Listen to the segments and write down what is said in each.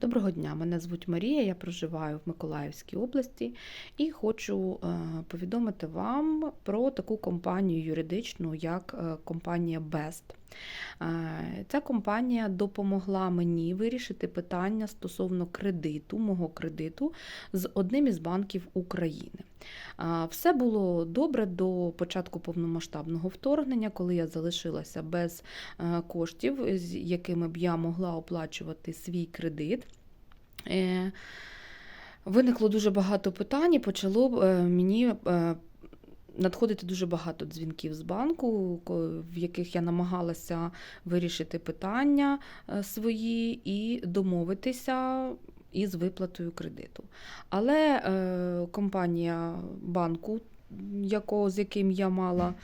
Доброго дня, мене звуть Марія, я проживаю в Миколаївській області і хочу е, повідомити вам про таку компанію юридичну, як е, компанія Best. Е, Ця компанія допомогла мені вирішити питання стосовно кредиту, мого кредиту з одним із банків України. Все було добре до початку повномасштабного вторгнення, коли я залишилася без е, коштів, з якими б я могла оплачувати свій кредит. Е, Виникло дуже багато питань, і почало е, мені надходити дуже багато дзвінків з банку, в яких я намагалася вирішити питання свої і домовитися із виплатою кредиту. Але е, компанія банку, якого, з яким я мала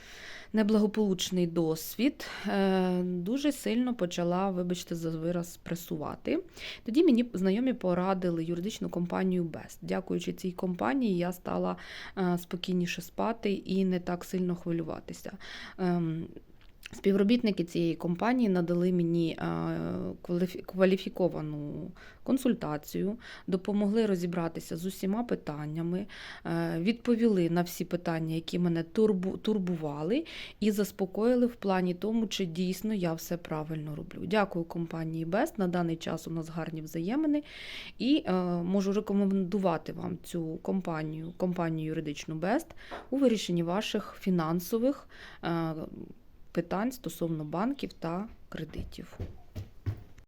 неблагополучний досвід, е, дуже сильно почала, вибачте, за вираз пресувати. Тоді мені знайомі порадили юридичну компанію Best. Дякуючи цій компанії, я стала е, спокійніше спати і не так сильно хвилюватися. Ем, Співробітники цієї компанії надали мені е, кваліфіковану консультацію, допомогли розібратися з усіма питаннями, е, відповіли на всі питання, які мене турбу- турбували, і заспокоїли в плані тому, чи дійсно я все правильно роблю. Дякую компанії Best. На даний час у нас гарні взаємини, і е, можу рекомендувати вам цю компанію, компанію юридичну Best у вирішенні ваших фінансових. Питань стосовно банків та кредитів.